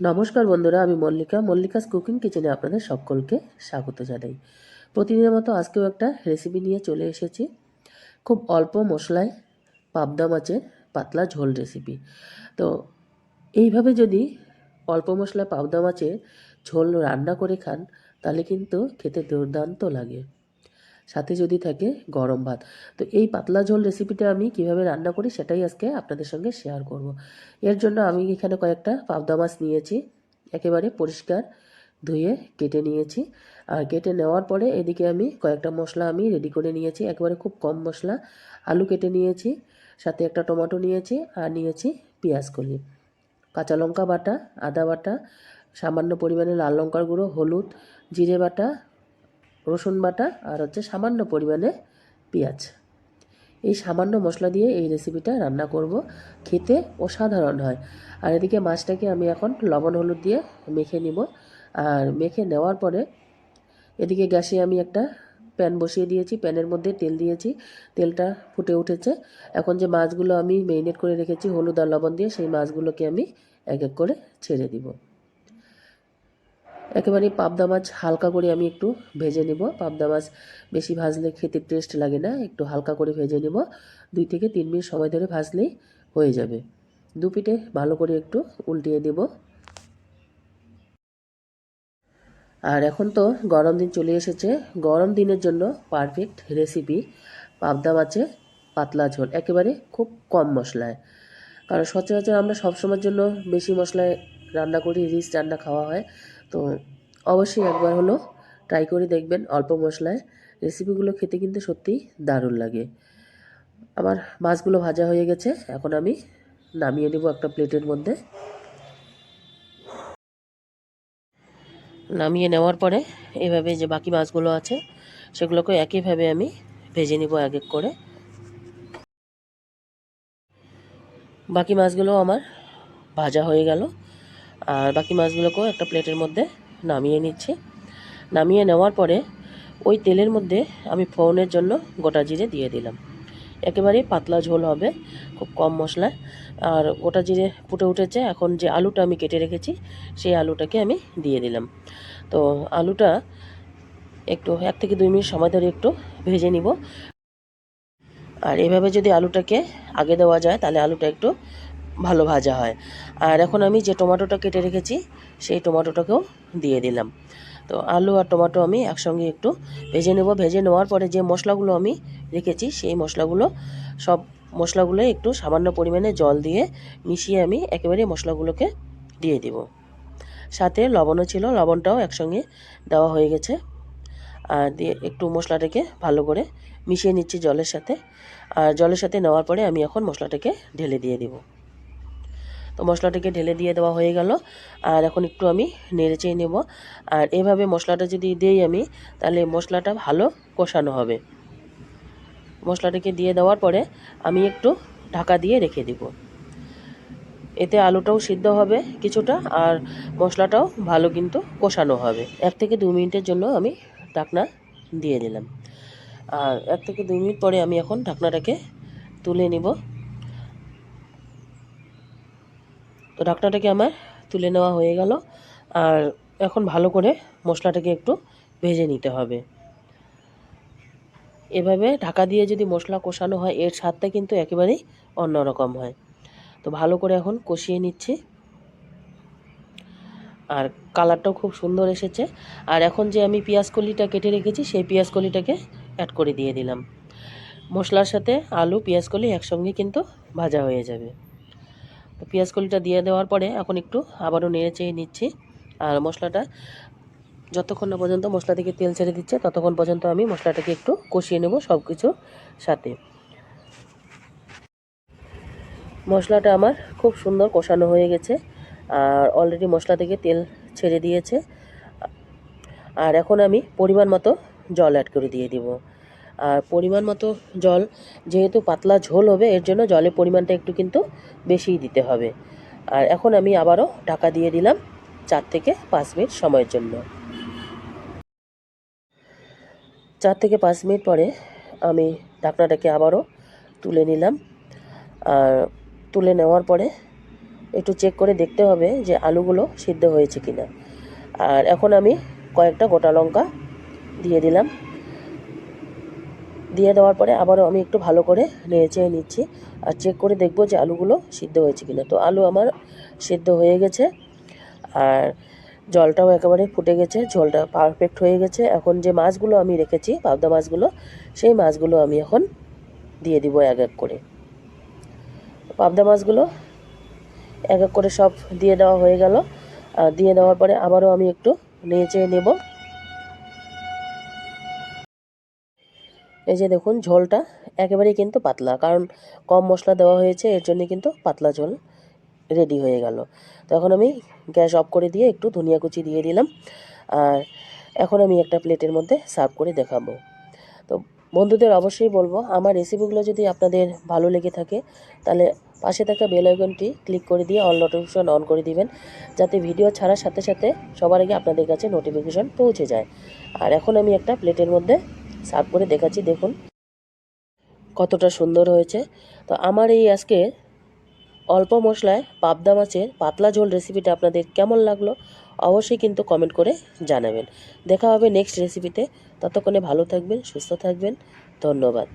নমস্কার বন্ধুরা, আমি মল্লিকা। মল্লিকাস কুকিং কিচেনে আপনাদের সকলকে স্বাগত জানাই। প্রতিদিনের মতো আজকেও একটা রেসিপি নিয়ে চলে এসেছি। খুব অল্প মশলায় পাবদা মাছের পাতলা ঝোল রেসিপি তো এইভাবে যদি অল্প মশলায় পাবদা মাছের ঝোল রান্না করে খান, তাহলে কিন্তু খেতে দুর্দান্ত লাগে। সাথে যদি থাকে গরম ভাত। তো এই পাতলা ঝোল রেসিপিটা আমি কীভাবে রান্না করি সেটাই আজকে আপনাদের সঙ্গে শেয়ার করব। এর জন্য আমি এখানে কয়েকটা পাবদা মাছ নিয়েছি, একেবারে পরিষ্কার ধুয়ে কেটে নিয়েছি। আর কেটে নেওয়ার পরে এদিকে আমি কয়েকটা মশলা আমি রেডি করে নিয়েছি, একেবারে খুব কম মশলা। আলু কেটে নিয়েছি, সাথে একটা টমেটো নিয়েছি আর নিয়েছি পেঁয়াজ কলি। কাঁচা লঙ্কা বাটা, আদা বাটা, সামান্য পরিমাণে লাল লঙ্কার গুঁড়ো, হলুদ, জিরে বাটা রসুন বাটা আর হচ্ছে সামান্য পরিমাণে পেঁয়াজ। এই সামান্য মশলা দিয়ে এই রেসিপিটা রান্না করব। খেতে অসাধারণ হয়। আর এদিকে মাছটাকে আমি এখন লবণ হলুদ দিয়ে মেখে নিব। আর মেখে নেওয়ার পরে এদিকে গ্যাসে আমি একটা প্যান বসিয়ে দিয়েছি। প্যানের মধ্যে তেল দিয়েছি। তেলটা ফুটে উঠেছে। এখন যে মাছগুলো আমি মেরিনেট করে রেখেছি হলুদ আর লবণ দিয়ে, সেই মাছগুলোকে আমি এক এক করে ছেড়ে দিব। একেবারে পাবদা মাছ হালকা করে আমি একটু ভেজে নেব। পাবদা মাছ বেশি ভাজলে খেতে টেস্ট লাগে না, একটু হালকা করে ভেজে নেব। দুই থেকে তিন মিনিট সময় ধরে ভাজলেই হয়ে যাবে। দু পিঠে ভালো করে একটু উল্টিয়ে দেব। আর এখন তো গরম দিন চলে এসেছে। গরম দিনের জন্য পারফেক্ট রেসিপি পাবদা মাছে পাতলা ঝোল, একেবারে খুব কম মশলায়। কারণ সচরাচর আমরা সবসময়ের জন্য বেশি মশলায় রান্না করি, রিচ রান্না খাওয়া হয়। তো অবশ্যই একবার হলো ট্রাই করে দেখবেন অল্প মশলায়। রেসিপিগুলো খেতে কিন্তু সত্যিই দারুণ লাগে। আমার মাছগুলো ভাজা হয়ে গেছে, এখন আমি নামিয়ে নেব একটা প্লেটের মধ্যে। নামিয়ে নেওয়ার পরে এভাবে যে বাকি মাছগুলো আছে, সেগুলোকে একইভাবে আমি ভেজে নিব এক এক করে। বাকি মাছগুলো আমার ভাজা হয়ে গেল। আর বাকি মাছগুলোকেও একটা প্লেটের মধ্যে নামিয়ে নিচ্ছি। নামিয়ে নেওয়ার পরে ওই তেলের মধ্যে আমি ফোড়নের জন্য গোটা জিরে দিয়ে দিলাম। একেবারে পাতলা ঝোল হবে, খুব কম মশলায় আর গোটা জিরে ফুটে উঠেছে, এখন যে আলুটা আমি কেটে রেখেছি, সেই আলুটাকে আমি দিয়ে দিলাম। তো আলুটা একটু এক থেকে দুই মিনিট সময় ধরে একটু ভেজে নিব। আর এভাবে যদি আলুটাকে আগে দেওয়া যায়, তাহলে আলুটা একটু ভালো ভাজা হয়। আর এখন আমি যে টমেটোটা কেটে রেখেছি, সেই টমেটোটাকেও দিয়ে দিলাম। তো আলু আর টমেটো আমি একসঙ্গে একটু ভেজে নেব। ভেজে নেওয়ার পরে যে মশলাগুলো আমি রেখেছি, সেই মশলাগুলো, সব মশলাগুলো একটু সামান্য পরিমাণে জল দিয়ে মিশিয়ে আমি একেবারে মশলাগুলোকে দিয়ে দেব। সাথে লবণও ছিল, লবণটাও একসঙ্গে দেওয়া হয়ে গেছে। আর দিয়ে একটু মশলাটাকে ভালো করে মিশিয়ে নিচ্ছি জলের সাথে। আর জলের সাথে নেওয়ার পরে আমি এখন মশলাটাকে ঢেলে দিয়ে দেবো। তো মশলাটাকে ঢেলে দিয়ে দেওয়া হয়ে গেল। আর এখন একটু আমি নেড়ে চেয়ে নেব। আর এভাবে মশলাটা যদি দিই আমি, তাহলে মশলাটা ভালো কষানো হবে। মশলাটাকে দিয়ে দেওয়ার পরে আমি একটু ঢাকা দিয়ে রেখে দেব। এতে আলুটাও সিদ্ধ হবে কিছুটা, আর মশলাটাও ভালো কিন্তু কষানো হবে। এক থেকে দু মিনিটের জন্য আমি ঢাকনা দিয়ে দিলাম। আর এক থেকে দুই মিনিট পরে আমি এখন ঢাকনাটাকে তুলে নিব। তো ঢাকনাটাকে আমার তুলে নেওয়া হয়ে গেল। আর এখন ভালো করে মশলাটাকে একটু ভেজে নিতে হবে। এভাবে ঢাকা দিয়ে যদি মশলা কষানো হয়, এর স্বাদটা কিন্তু একেবারেই অন্যরকম হয়। তো ভালো করে এখন কষিয়ে নিচ্ছি। আর কালারটাও খুব সুন্দর এসেছে। আর এখন যে আমি পেঁয়াজ কলিটা কেটে রেখেছি, সেই পেঁয়াজ কলিটাকে অ্যাড করে দিয়ে দিলাম। মশলার সাথে আলু, পেঁয়াজ কলি একসঙ্গে কিন্তু ভাজা হয়ে যাবে। তো পেঁয়াজ কলিটা দিয়ে দেওয়ার পরে এখন একটু আবারও নেড়ে চেয়ে নিচ্ছি। আর মশলাটা যতক্ষণ না পর্যন্ত মশলা থেকে তেল ছেড়ে দিচ্ছে, ততক্ষণ পর্যন্ত আমি মশলাটাকে একটু কষিয়ে নেব সব কিছু সাথে। মশলাটা আমার খুব সুন্দর কষানো হয়ে গেছে, আর অলরেডি মশলা থেকে তেল ছেড়ে দিয়েছে। আর এখন আমি পরিমাণ মতো জল অ্যাড করে দিয়ে দিব। আর পরিমাণ মতো জল, যেহেতু পাতলা ঝোল হবে, এর জন্য জলের পরিমাণটা একটু কিন্তু বেশিই দিতে হবে। আর এখন আমি আবারও ঢাকা দিয়ে দিলাম চার থেকে পাঁচ মিনিট সময়ের জন্য। চার থেকে পাঁচ মিনিট পরে আমি ঢাকনাটাকে আবারও তুলে নিলাম। আর তুলে নেওয়ার পরে একটু চেক করে দেখতে হবে যে আলুগুলো সিদ্ধ হয়েছে কিনা। আর এখন আমি কয়েকটা গোটা লঙ্কা দিয়ে দিলাম। দিয়ে দেওয়ার পরে আবারও আমি একটু ভালো করে নেড়ে নিচ্ছি আর চেক করে দেখব যে আলুগুলো সিদ্ধ হয়েছে কিনা। তো আলু আমার সিদ্ধ হয়ে গেছে আর জলটাও একেবারে ফুটে গেছে, ঝোলটা পারফেক্ট হয়ে গেছে। এখন যে মাছগুলো আমি রেখেছি, পাবদা মাছগুলো, সেই মাছগুলো আমি এখন দিয়ে দিব এক এক করে। পাবদা মাছগুলো এক এক করে সব দিয়ে দেওয়া হয়ে গেল। আর দিয়ে দেওয়ার পরে আবারও আমি একটু নেড়ে নেব। এই যে দেখুন ঝোলটা একেবারেই কিন্তু পাতলা, কারণ কম মশলা দেওয়া হয়েছে, এর জন্য কিন্তু পাতলা ঝোল রেডি হয়ে গেল। তখন আমি গ্যাস অফ করে দিয়ে একটু ধনিয়া কুচি দিয়ে দিলাম, আর এখন আমি একটা প্লেটের মধ্যে সার্ভ করে দেখাবো। তো বন্ধুদের অবশ্যই বলব, আমার রেসিপিগুলো যদি আপনাদের ভালো লেগে থাকে, তাহলে পাশে থাকা বেল আইকনটি ক্লিক করে দিয়ে অল নোটিফিকেশন অন করে দিবেন, যাতে ভিডিও ছাড়ার সাথে সাথে সবার আগে আপনাদের কাছে নোটিফিকেশন পৌঁছে যায়। আর এখন আমি একটা প্লেটের মধ্যে সার্ভ করে দেখাচ্ছি, দেখুন। কতটা সুন্দর হয়েছে। তো আমার এই আজকে অল্প মশলায় পাবদা মাছের পাতলা ঝোল রেসিপিটা আপনাদের কেমন লাগল, অবশ্যই কিন্তু কমেন্ট করে জানাবেন। দেখা হবে নেক্সট রেসিপিতে ততক্ষণে ভালো থাকবেন, সুস্থ থাকবেন। ধন্যবাদ।